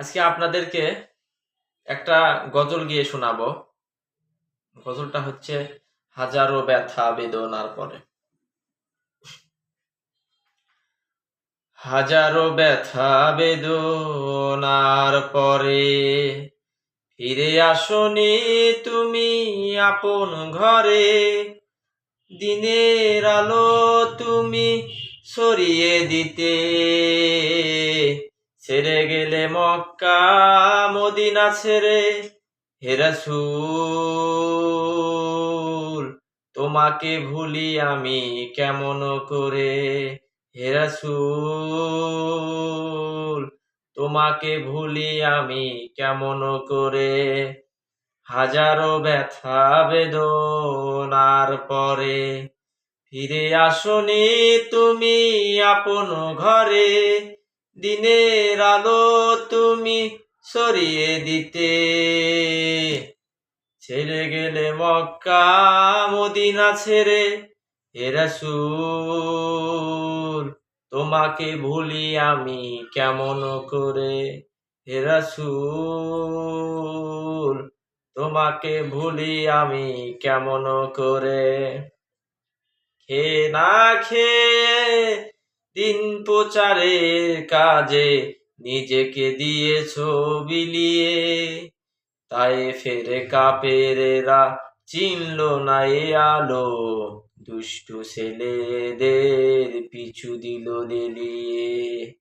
আজকে আপনাদেরকে একটা গজল গিয়ে শোনাবো। গজলটা হচ্ছে, হাজারো ব্যথা বেদনার পরে। হাজারো ব্যথা বেদনার পরে ফিরে আসনি তুমি আপন ঘরে। দিনের আলো তুমি সরিয়ে দিতে ছেড়ে গেলে মক্কা মদিনা ছেড়ে হেরাসুল তোমাকে ভুলি আমি কেমন করে? হেরাসুল তোমাকে ভুলি আমি কেমন করে? হাজারো ব্যথা, বেদনার পরে ফিরে আসনি তুমি আপন ঘরে। দিনের আলো তুমি সরিয়ে দিতে। ছেড়ে গেলে মক্কা, মদিনা ছেড়ে এরা সুর তোমাকে ভুলি আমি কেমন করে? হেরাসুল তোমাকে ভুলি আমি কেমন করে? খে না খেয়ে দিন প্রচারের কাজে নিজেকে দিয়েছ বিলিয়ে তাই ফেরে কাপেরেরা চিনল না এ আলো। দুষ্টু ছেলেদের পিছু দিল লেলিয়ে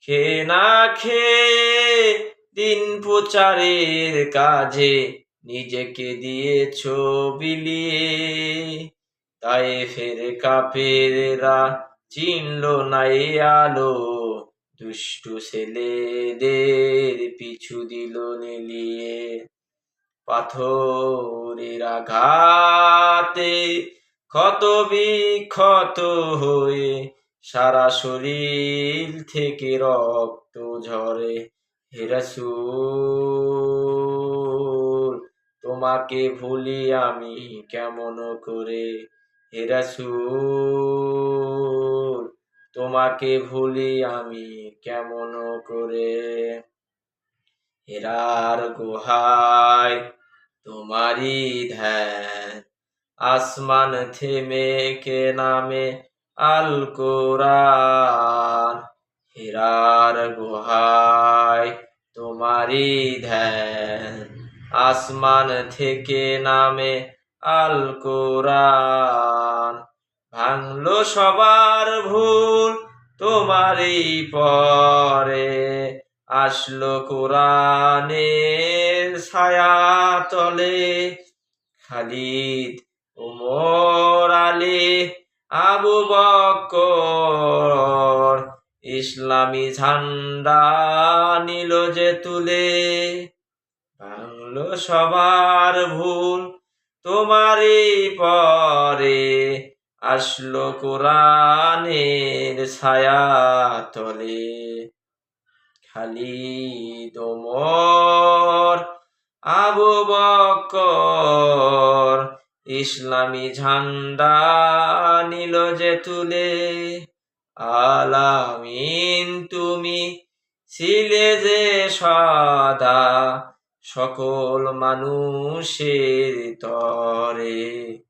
খে না খেয়ে দিন প্রচারের কাজে নিজেকে দিয়েছ বিলিয়ে তাই ফেরে কাপেরেরা চিনল না এ আলো। দুষ্টু ছেলেদের পিছু দিল নেলিয়ে। পাথরের আঘাতে ক্ষত বিক্ষত হয়ে সারা শরীর থেকে রক্ত ঝরে। হেরাসুল তোমাকে ভুলি আমি কেমন করে? হেরাসুল তোমাকে ভুলি আমি কেমন করে? হেরার গুহায় তোমারই ধ্যান। আসমান থেমে কে নামে? আল কোরআন হেরার গুহায় তোমারই ধ্যান। আসমান থেকে নামে আল কোরআন ভাঙলো সবার ভুল তোমারই পরে আসলো কোরআনের ছায়া তলে। খালিদ, উমর আলী, আবু বকর ইসলামী ঝান্ডা নিল যে তুলে। ভাঙলো সবার ভুল তোমারই পরে আসলো কোরআনের ছায়া তলে। খালি তোমর আবু বকর ইসলামী ঝান্ডা নিল যে তুলে। আলামিন, তুমি ছিলে যে সদা সকল মানুষের তরে।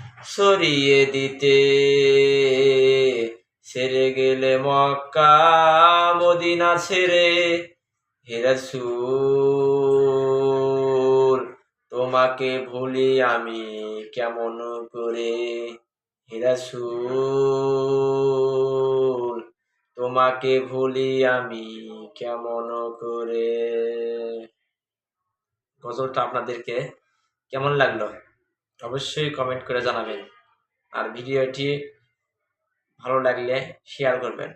সরিয়ে দিতে। ছেড়ে গেলে মক্কা, মদিনা ছেড়ে হেরাসুল তোমাকে ভুলি আমি কেমন করে? হেরাসুল তোমাকে ভুলি আমি কেমন করে? গজলটা আপনাদেরকে কেমন লাগল? অবশ্যই কমেন্ট করে জানাবেন। আর ভিডিওটি ভালো লাগলে শেয়ার করবেন।